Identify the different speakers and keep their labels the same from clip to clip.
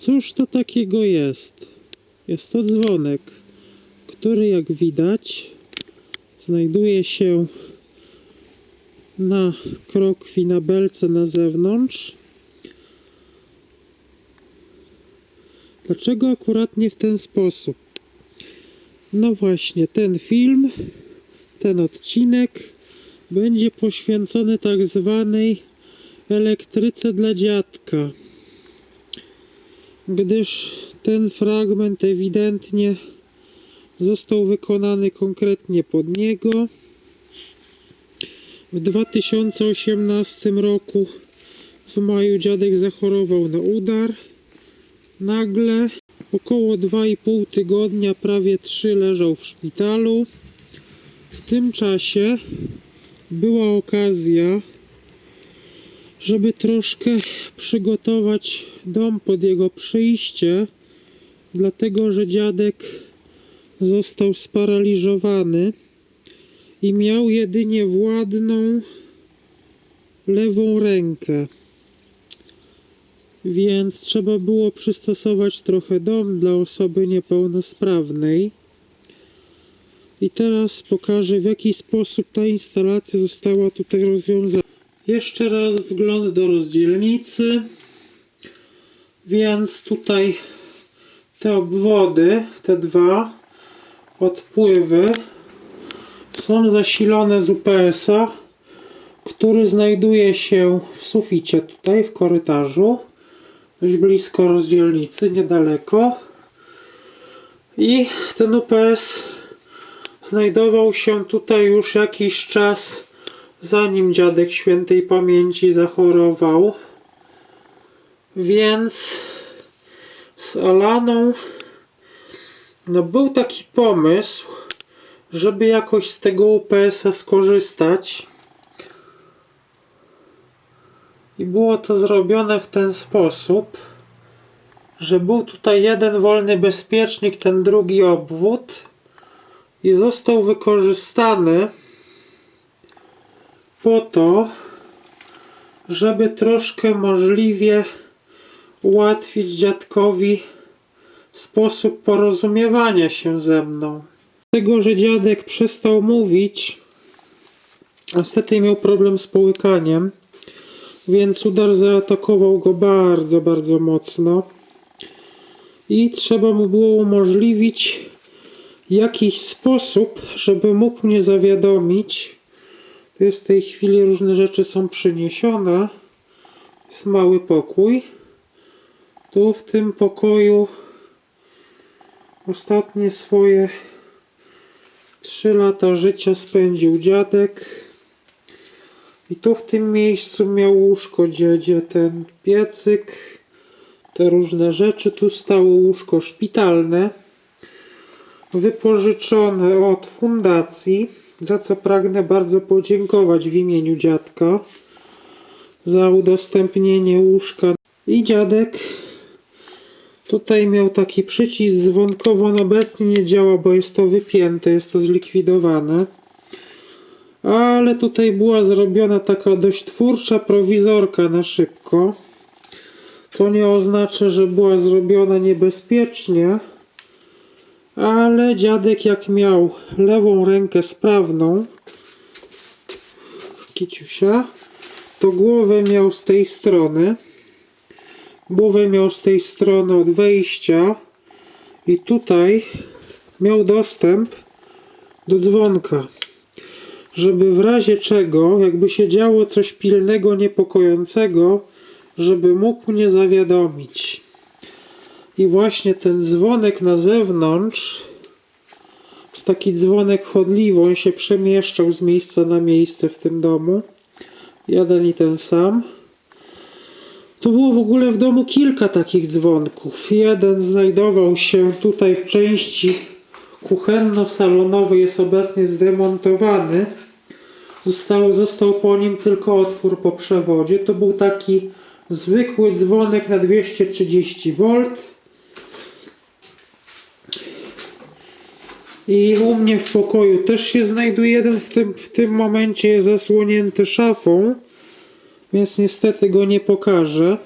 Speaker 1: Cóż to takiego jest? Jest to dzwonek, który jak widać znajduje się na krokwi na belce na zewnątrz. Dlaczego akurat nie w ten sposób? No właśnie, ten film, ten odcinek będzie poświęcony tak zwanej elektryce dla dziadka. Gdyż ten fragment ewidentnie został wykonany konkretnie pod niego. W 2018 roku w maju dziadek zachorował na udar. Nagle około 2,5 tygodnia, prawie 3 leżał w szpitalu. W tym czasie była okazja, żeby troszkę przygotować dom pod jego przyjście, dlatego że dziadek został sparaliżowany i miał jedynie władną lewą rękę. Więc trzeba było przystosować trochę dom dla osoby niepełnosprawnej. I teraz pokażę w jaki sposób ta instalacja została tutaj rozwiązana. Jeszcze raz wgląd do rozdzielnicy. Więc tutaj te obwody, te dwa odpływy są zasilone z UPS-a, który znajduje się w suficie tutaj w korytarzu, dość blisko rozdzielnicy, niedaleko. I ten UPS znajdował się tutaj już jakiś czas zanim dziadek świętej pamięci zachorował. Więc z Alaną no był taki pomysł, żeby jakoś z tego UPS-a skorzystać. I było to zrobione w ten sposób, że był tutaj jeden wolny bezpiecznik, ten drugi obwód i został wykorzystany po to, żeby troszkę możliwie ułatwić dziadkowi sposób porozumiewania się ze mną. Tego, że dziadek przestał mówić, niestety miał problem z połykaniem, więc udar zaatakował go bardzo, bardzo mocno. I trzeba mu było umożliwić jakiś sposób, żeby mógł mnie zawiadomić, jest w tej chwili różne rzeczy są przyniesione. Jest mały pokój. Tu w tym pokoju ostatnie swoje 3 lata życia spędził dziadek. I tu w tym miejscu miał łóżko, gdzie ten piecyk, te różne rzeczy. Tu stało łóżko szpitalne, wypożyczone od fundacji za co pragnę bardzo podziękować w imieniu dziadka za udostępnienie łóżka. I dziadek tutaj miał taki przycisk dzwonkowy, on obecnie nie działa, bo jest to wypięte, jest to zlikwidowane. Ale tutaj była zrobiona taka dość twórcza prowizorka na szybko. Co nie oznacza, że była zrobiona niebezpiecznie ale dziadek jak miał lewą rękę sprawną, kiciusia, to głowę miał z tej strony. Głowę miał z tej strony od wejścia i tutaj miał dostęp do dzwonka. Żeby w razie czego, jakby się działo coś pilnego, niepokojącego, żeby mógł mnie zawiadomić. I właśnie ten dzwonek na zewnątrz, taki dzwonek chodliwy, on się przemieszczał z miejsca na miejsce w tym domu. Jeden i ten sam. Tu było w ogóle w domu kilka takich dzwonków. Jeden znajdował się tutaj w części kuchenno-salonowej, jest obecnie zdemontowany. Został, został po nim tylko otwór po przewodzie. To był taki zwykły dzwonek na 230 V. I u mnie w pokoju też się znajduje jeden, w tym, w tym momencie jest zasłonięty szafą, więc niestety go nie pokażę.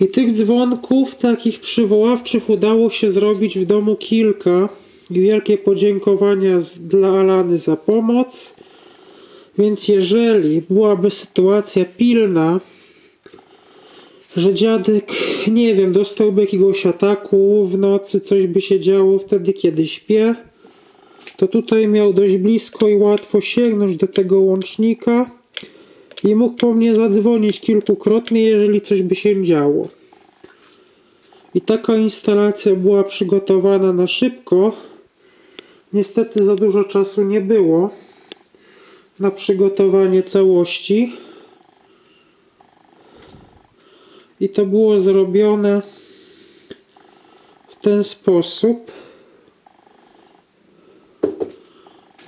Speaker 1: I tych dzwonków takich przywoławczych udało się zrobić w domu kilka. I wielkie podziękowania dla Alany za pomoc. Więc jeżeli byłaby sytuacja pilna, że dziadek, nie wiem, dostałby jakiegoś ataku w nocy, coś by się działo wtedy, kiedy śpię, to tutaj miał dość blisko i łatwo sięgnąć do tego łącznika i mógł po mnie zadzwonić kilkukrotnie, jeżeli coś by się działo. I taka instalacja była przygotowana na szybko. Niestety za dużo czasu nie było na przygotowanie całości. I to było zrobione w ten sposób,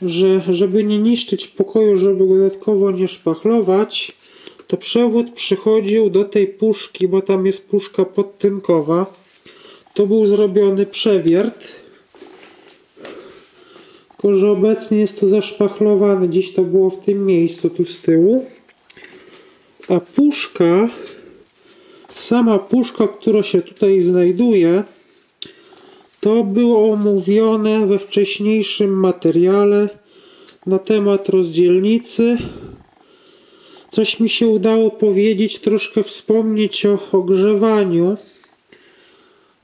Speaker 1: że żeby nie niszczyć pokoju, żeby go dodatkowo nie szpachlować, to przewód przychodził do tej puszki, bo tam jest puszka podtynkowa. To był zrobiony przewiert. Tylko, że obecnie jest to zaszpachlowane. Dziś to było w tym miejscu, tu z tyłu. A puszka Sama puszka, która się tutaj znajduje, to było omówione we wcześniejszym materiale na temat rozdzielnicy. Coś mi się udało powiedzieć, troszkę wspomnieć o ogrzewaniu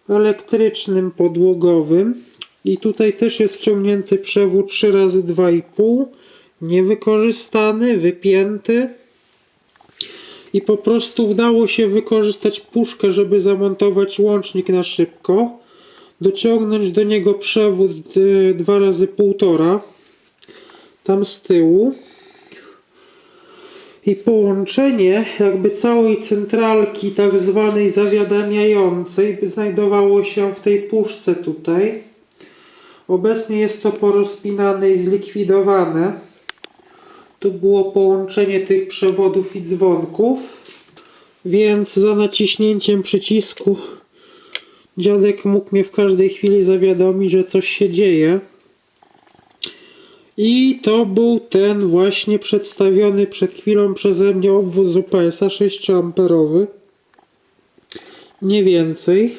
Speaker 1: elektrycznym podłogowym. I tutaj też jest wciągnięty przewód 3 razy 2,5 niewykorzystany, wypięty i po prostu udało się wykorzystać puszkę, żeby zamontować łącznik na szybko, dociągnąć do niego przewód 2 razy 1,5 tam z tyłu i połączenie jakby całej centralki tak zwanej zawiadamiającej znajdowało się w tej puszce tutaj. Obecnie jest to porozpinane i zlikwidowane. Tu było połączenie tych przewodów i dzwonków, więc za naciśnięciem przycisku dziadek mógł mnie w każdej chwili zawiadomić, że coś się dzieje. I to był ten właśnie przedstawiony przed chwilą przeze mnie obwóz UPS-a 6A. Nie więcej.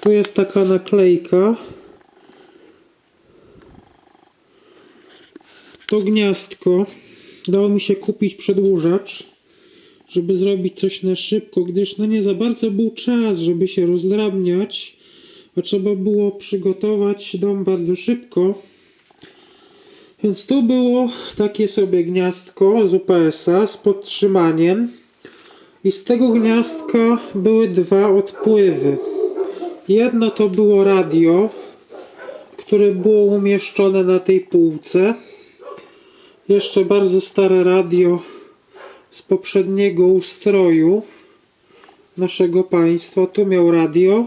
Speaker 1: Tu jest taka naklejka. To gniazdko dało mi się kupić przedłużacz, żeby zrobić coś na szybko, gdyż no nie za bardzo był czas, żeby się rozdrabniać, a trzeba było przygotować dom bardzo szybko. Więc tu było takie sobie gniazdko z UPS-a z podtrzymaniem i z tego gniazdka były dwa odpływy. Jedno to było radio, które było umieszczone na tej półce jeszcze bardzo stare radio z poprzedniego ustroju naszego państwa. Tu miał radio,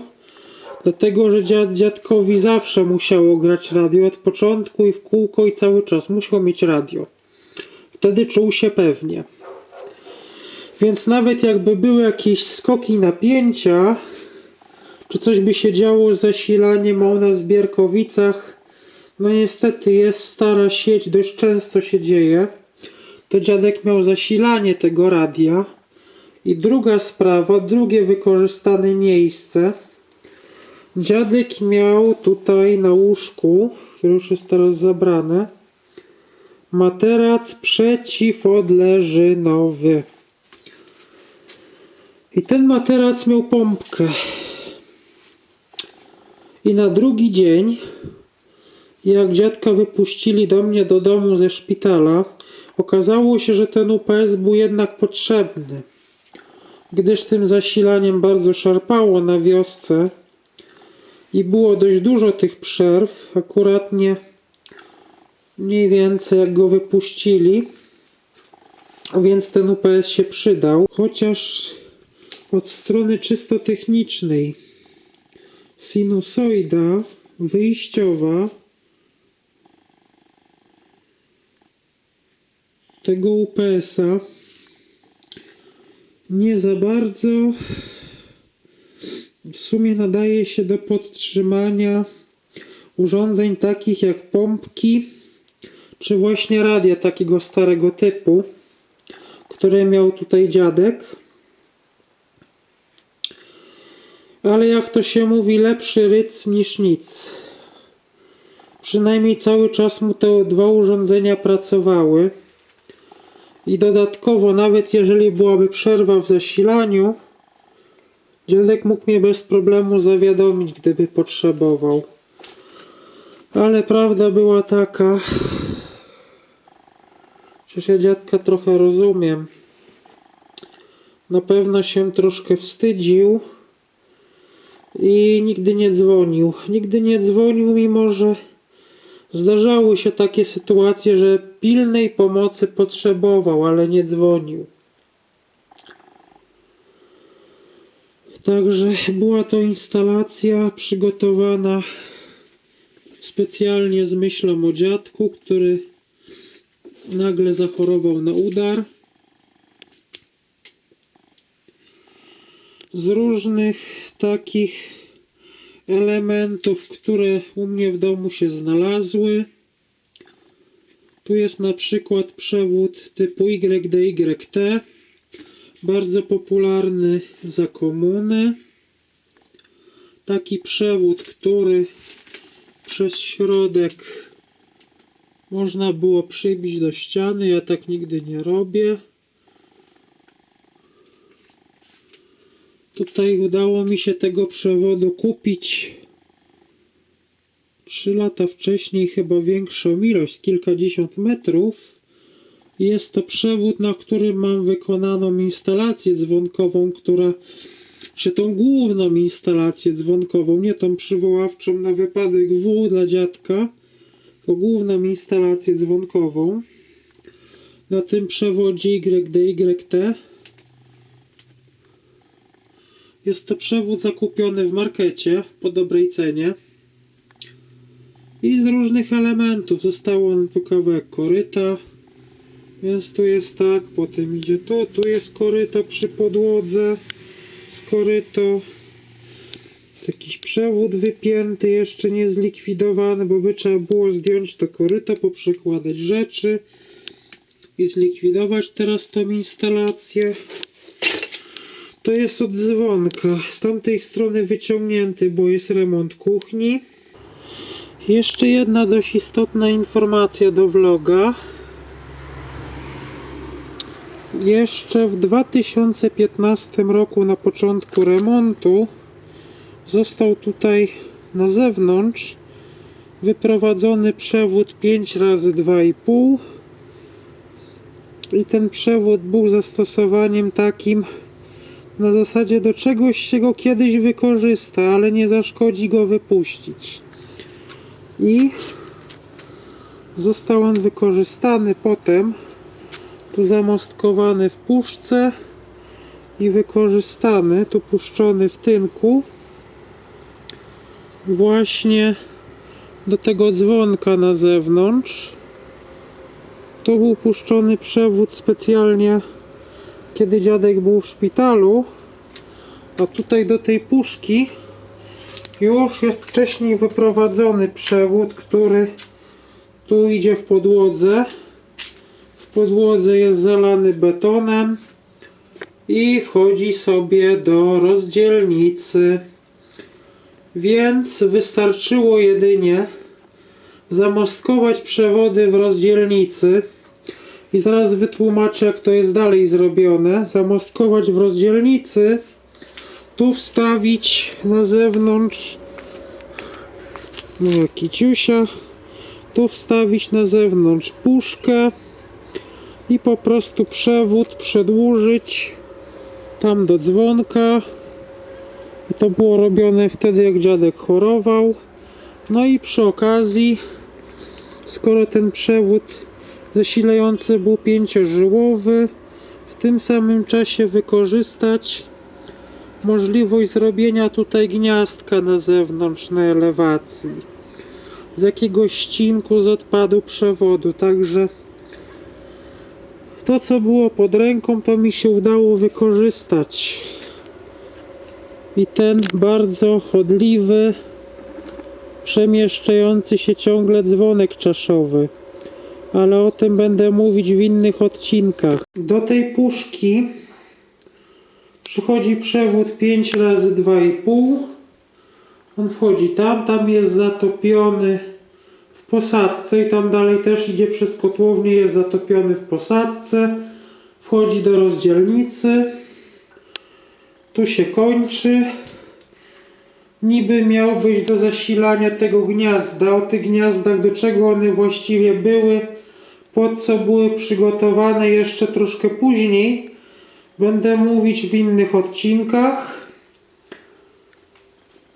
Speaker 1: dlatego że dziad, dziadkowi zawsze musiało grać radio od początku i w kółko i cały czas musiał mieć radio. Wtedy czuł się pewnie. Więc nawet jakby były jakieś skoki napięcia, czy coś by się działo z zasilaniem a u nas w Bierkowicach, no niestety jest stara sieć, dość często się dzieje. To dziadek miał zasilanie tego radia. I druga sprawa, drugie wykorzystane miejsce. Dziadek miał tutaj na łóżku, które już jest teraz zabrane, materac przeciwodleżynowy. I ten materac miał pompkę. I na drugi dzień jak dziadka wypuścili do mnie do domu ze szpitala, okazało się, że ten UPS był jednak potrzebny, gdyż tym zasilaniem bardzo szarpało na wiosce i było dość dużo tych przerw, akuratnie mniej więcej jak go wypuścili, więc ten UPS się przydał, chociaż od strony czysto technicznej sinusoida wyjściowa tego UPS-a nie za bardzo w sumie nadaje się do podtrzymania urządzeń takich jak pompki czy właśnie radia takiego starego typu, które miał tutaj dziadek. Ale jak to się mówi, lepszy ryc niż nic. Przynajmniej cały czas mu te dwa urządzenia pracowały. I dodatkowo, nawet jeżeli byłaby przerwa w zasilaniu, dziadek mógł mnie bez problemu zawiadomić, gdyby potrzebował. Ale prawda była taka, Przecież ja dziadka trochę rozumiem. Na pewno się troszkę wstydził i nigdy nie dzwonił. Nigdy nie dzwonił, mimo że zdarzały się takie sytuacje, że pilnej pomocy potrzebował, ale nie dzwonił. Także była to instalacja przygotowana specjalnie z myślą o dziadku, który nagle zachorował na udar. Z różnych takich elementów, które u mnie w domu się znalazły. Tu jest na przykład przewód typu YDYT, bardzo popularny za komuny. Taki przewód, który przez środek można było przybić do ściany. Ja tak nigdy nie robię. Tutaj udało mi się tego przewodu kupić 3 lata wcześniej, chyba większą ilość, kilkadziesiąt metrów. Jest to przewód, na którym mam wykonaną instalację dzwonkową, która, czy tą główną instalację dzwonkową, nie tą przywoławczą na wypadek W dla dziadka, tylko główną instalację dzwonkową na tym przewodzie YDYT. Jest to przewód zakupiony w markecie po dobrej cenie. I z różnych elementów zostało nam tu kawałek koryta. Więc tu jest tak, potem idzie tu, tu jest koryto przy podłodze z koryto. Jakiś przewód wypięty, jeszcze nie zlikwidowany, bo by trzeba było zdjąć to koryto, poprzekładać rzeczy i zlikwidować teraz tą instalację. To jest od dzwonka. Z tamtej strony wyciągnięty, bo jest remont kuchni. Jeszcze jedna dość istotna informacja do vloga. Jeszcze w 2015 roku, na początku remontu, został tutaj na zewnątrz wyprowadzony przewód 5 razy 2,5 i ten przewód był zastosowaniem takim na zasadzie do czegoś się go kiedyś wykorzysta, ale nie zaszkodzi go wypuścić. I został on wykorzystany potem, tu zamostkowany w puszce i wykorzystany, tu puszczony w tynku właśnie do tego dzwonka na zewnątrz. Tu był puszczony przewód specjalnie kiedy dziadek był w szpitalu, a tutaj do tej puszki już jest wcześniej wyprowadzony przewód, który tu idzie w podłodze. W podłodze jest zalany betonem i wchodzi sobie do rozdzielnicy. Więc wystarczyło jedynie zamostkować przewody w rozdzielnicy. I zaraz wytłumaczę, jak to jest dalej zrobione. Zamostkować w rozdzielnicy. Tu wstawić na zewnątrz moja kiciusia. Tu wstawić na zewnątrz puszkę i po prostu przewód przedłużyć tam do dzwonka. I to było robione wtedy, jak dziadek chorował. No i przy okazji, skoro ten przewód zasilający był pięciożyłowy, w tym samym czasie wykorzystać możliwość zrobienia tutaj gniazdka na zewnątrz na elewacji. Z jakiegoś ściinku z odpadu przewodu, także to co było pod ręką to mi się udało wykorzystać. I ten bardzo chodliwy przemieszczający się ciągle dzwonek czaszowy ale o tym będę mówić w innych odcinkach. Do tej puszki Przychodzi przewód 5 razy 2,5. On wchodzi tam, tam jest zatopiony w posadzce i tam dalej też idzie przez kotłownię, jest zatopiony w posadzce. Wchodzi do rozdzielnicy. Tu się kończy. Niby miał być do zasilania tego gniazda. O tych gniazdach, do czego one właściwie były, po co były przygotowane jeszcze troszkę później. Będę mówić w innych odcinkach.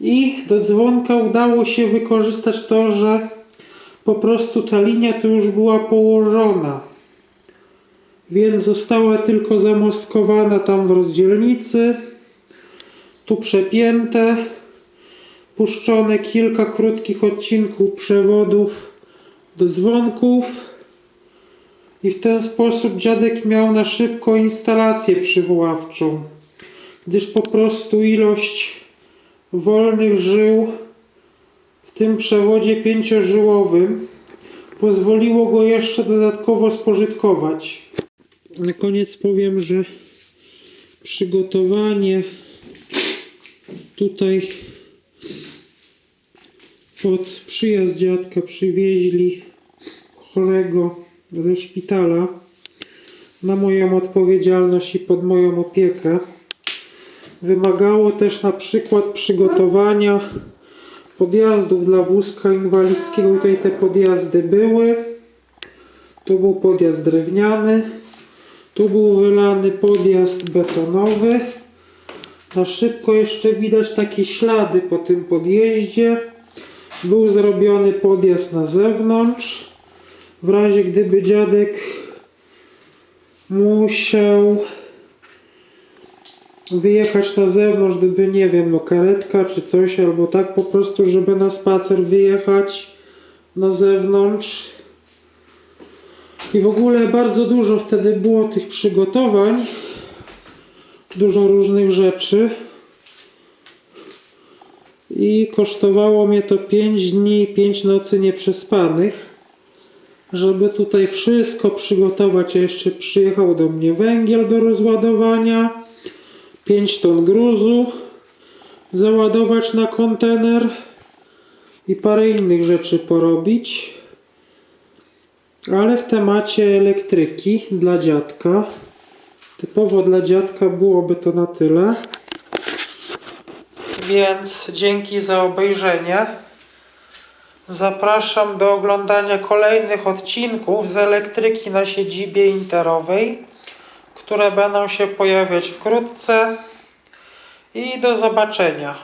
Speaker 1: I do dzwonka udało się wykorzystać to, że po prostu ta linia tu już była położona. Więc została tylko zamostkowana tam w rozdzielnicy. Tu przepięte. Puszczone kilka krótkich odcinków przewodów do dzwonków. I w ten sposób dziadek miał na szybko instalację przywoławczą, gdyż po prostu ilość wolnych żył w tym przewodzie pięciożyłowym pozwoliło go jeszcze dodatkowo spożytkować. Na koniec powiem, że przygotowanie tutaj pod przyjazd dziadka przywieźli chorego ze szpitala na moją odpowiedzialność i pod moją opiekę. Wymagało też na przykład przygotowania podjazdów dla wózka inwalidzkiego. Tutaj te podjazdy były. Tu był podjazd drewniany. Tu był wylany podjazd betonowy. Na szybko jeszcze widać takie ślady po tym podjeździe. Był zrobiony podjazd na zewnątrz. W razie gdyby dziadek musiał wyjechać na zewnątrz, gdyby nie wiem, no karetka czy coś, albo tak po prostu, żeby na spacer wyjechać na zewnątrz. I w ogóle bardzo dużo wtedy było tych przygotowań, dużo różnych rzeczy. I kosztowało mnie to 5 dni i 5 nocy nieprzespanych żeby tutaj wszystko przygotować, jeszcze przyjechał do mnie węgiel do rozładowania, 5 ton gruzu, załadować na kontener i parę innych rzeczy porobić. Ale w temacie elektryki dla dziadka, typowo dla dziadka byłoby to na tyle. Więc dzięki za obejrzenie. Zapraszam do oglądania kolejnych odcinków z elektryki na siedzibie interowej, które będą się pojawiać wkrótce. I do zobaczenia.